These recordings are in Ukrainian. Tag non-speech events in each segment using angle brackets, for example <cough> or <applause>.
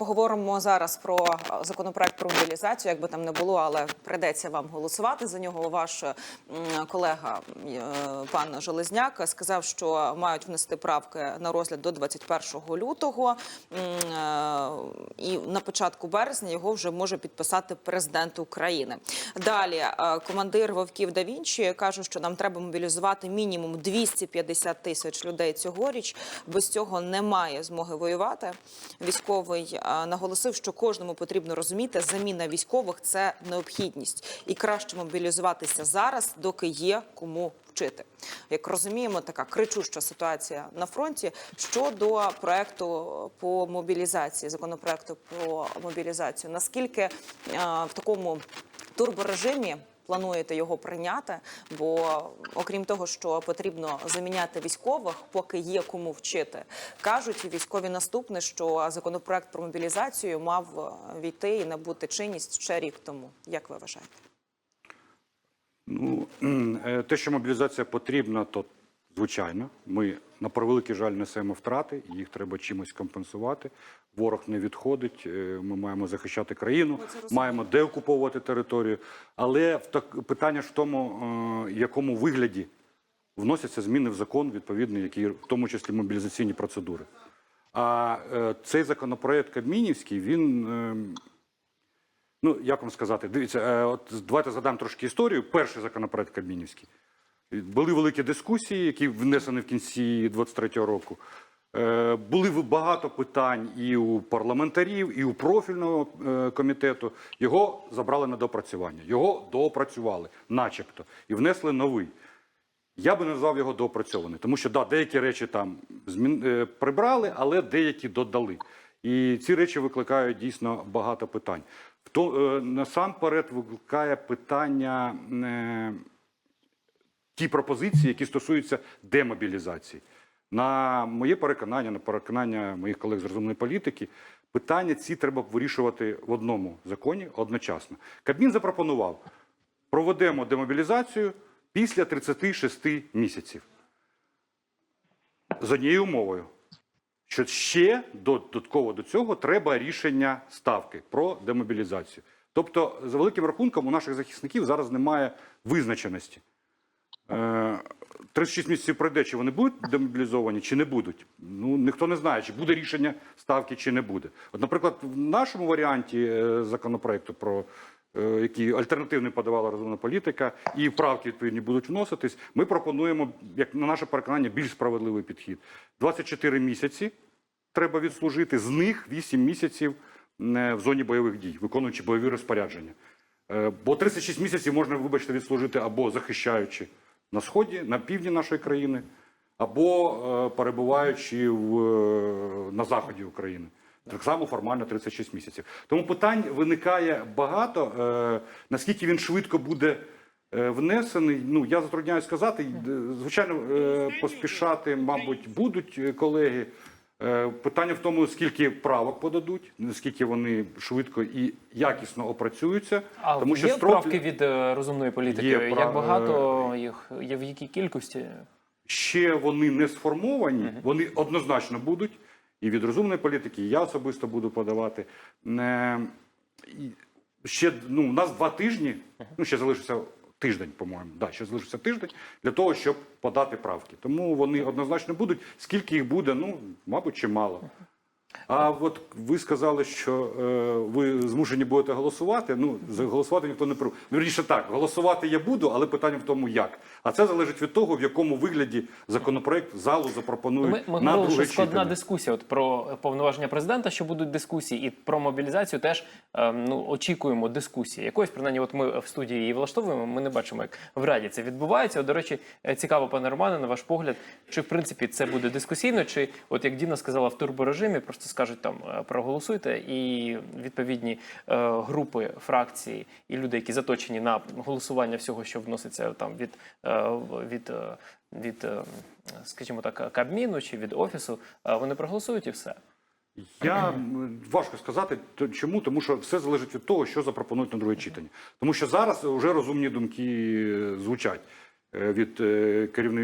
Поговоримо зараз про е, законопроект про мобілізацію, як би там не було, але прийдеться вам голосувати за нього. Ваш колега е, пан Железняк сказав, що мають внести правки на розгляд до 21 лютого, е, і на початку березня його вже може підписати президент України. Далі е, командир Вовків да Вінчі каже, що нам треба мобілізувати мінімум 250 тисяч людей цьогоріч. Без цього немає змоги воювати. Військовий е, наголосив, що кожному потрібно розуміти, заміна військових це необхідність, і краще мобілізуватися зараз, доки є кому вчити. Як розуміємо, така кричуща ситуація на фронті щодо проекту по мобілізації, законопроекту про мобілізацію. Наскільки е, в такому турборежимі плануєте його прийняти? Бо окрім того, що потрібно заміняти військових, поки є кому вчити, кажуть військові наступне, що законопроект про мобілізацію мав е, війти і набути чинність ще рік тому. Як ви вважаєте? Ну, <clears throat> е, те, що мобілізація потрібна, то звичайно. Ми на превеликий жаль несемо втрати, їх треба чимось компенсувати. Ворог не відходить. е, Ми маємо захищати країну, маємо деокуповувати територію. Але в так питання ж в тому, е, якому вигляді вносяться зміни в закон, відповідний, які в тому числі мобілізаційні процедури. А е, цей законопроект Кабмінівський, він. Ну, як вам сказати, дивіться, от давайте згадаємо трошки історію. Перший законопроект Кабмінівський. Були великі дискусії, які внесені в кінці 23-го року. Е, Були багато питань і у парламентарів, і у профільного е, комітету. Його забрали на допрацювання. Його доопрацювали, начебто, і внесли новий. Я би назвав його доопрацьований, тому що да, деякі речі там змін... е, прибрали, але деякі додали. І ці речі викликають дійсно багато питань. В то, е, насамперед викликає питання ті пропозиції, які стосуються демобілізації. На моє переконання, на переконання моїх колег з розумної політики, питання ці треба вирішувати в одному законі одночасно. Кабмін запропонував: проведемо демобілізацію після 36 місяців. З однією умовою, що ще додатково до цього треба рішення ставки про демобілізацію. Тобто, за великим рахунком, у наших захисників зараз немає визначеності. Е, 36 місяців пройде, чи вони будуть демобілізовані, чи не будуть. Ну ніхто не знає, чи буде рішення ставки, чи не буде. От, наприклад, в нашому варіанті е, законопроекту про е, який альтернативний подавала розумна політика, і правки відповідні будуть вноситись. Ми пропонуємо, як на наше переконання, більш справедливий підхід. 24 місяці треба відслужити, з них 8 місяців е, в зоні бойових дій, виконуючи бойові розпорядження. Е, Бо 36 місяців можна, вибачте, відслужити або захищаючи на сході, на півдні нашої країни, або е, перебуваючи в, е, на заході України. Так само формально 36 місяців. Тому питань виникає багато. Е, наскільки він швидко буде е, внесений, ну я затрудняюсь сказати. Звичайно, е, поспішати, мабуть, будуть колеги. Е, Питання в тому, скільки правок подадуть, наскільки вони швидко і якісно опрацюються. А тому що є строк правки від е, розумної політики? Є прав- Як багато їх є в якій кількості? ще вони не сформовані, вони однозначно будуть. І від розумної політики, і я особисто буду подавати. Е, ще ну, у нас два тижні, ну ще залишиться тиждень, по-моєму. Да, ще залишився тиждень для того, щоб подати правки. Тому вони однозначно будуть. Скільки їх буде, ну, мабуть, чимало. А от ви сказали, що е, ви змушені будете голосувати. Ну, голосувати ніхто не прив. Вірніше так, голосувати я буду, але питання в тому, як. А це залежить від того, в якому вигляді законопроект залу запропонують Ми, ми на говорили, друге що складна читання. дискусія. От про повноваження президента, що будуть дискусії, і про мобілізацію теж ем, ну очікуємо дискусії. Якоїсь принаймні, от ми в студії її влаштовуємо. Ми не бачимо, як в раді це відбувається. От, До речі, е, цікаво, пане Романе, на ваш погляд, чи в принципі це буде дискусійно, чи от як Діна сказала в турборежимі, просто скажуть там е, проголосуйте, і відповідні е, групи, фракції і люди, які заточені на голосування всього, що вноситься там від, е, від, від скажімо так, Кабміну чи від офісу, вони проголосують і все. Я важко сказати, чому, тому що все залежить від того, що запропонують на друге читання. Тому що зараз вже розумні думки звучать від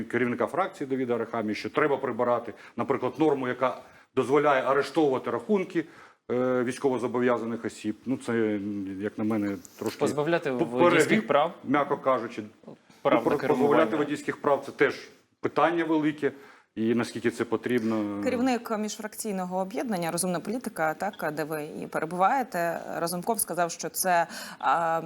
керівника фракції Давіда Арахамі, що треба прибирати, наприклад, норму, яка дозволяє арештовувати рахунки е, військовозобов'язаних осіб. Ну це як на мене трошки Позбавляти водійських прав? м'яко кажучи. Прав Про- позбавляти водійських прав це теж питання велике. І наскільки це потрібно, Керівник міжфракційного об'єднання Розумна політика, так де ви і перебуваєте, Разумков сказав, що це а,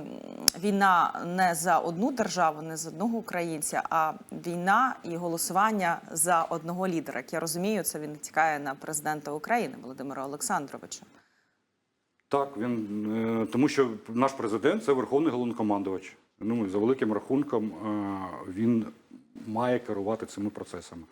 війна не за одну державу, не за одного українця, а війна і голосування за одного лідера. Як я розумію, це він тікає на президента України Володимира Олександровича. Так, він е, тому, що наш президент це верховний головнокомандувач. Ну за великим рахунком е, він має керувати цими процесами.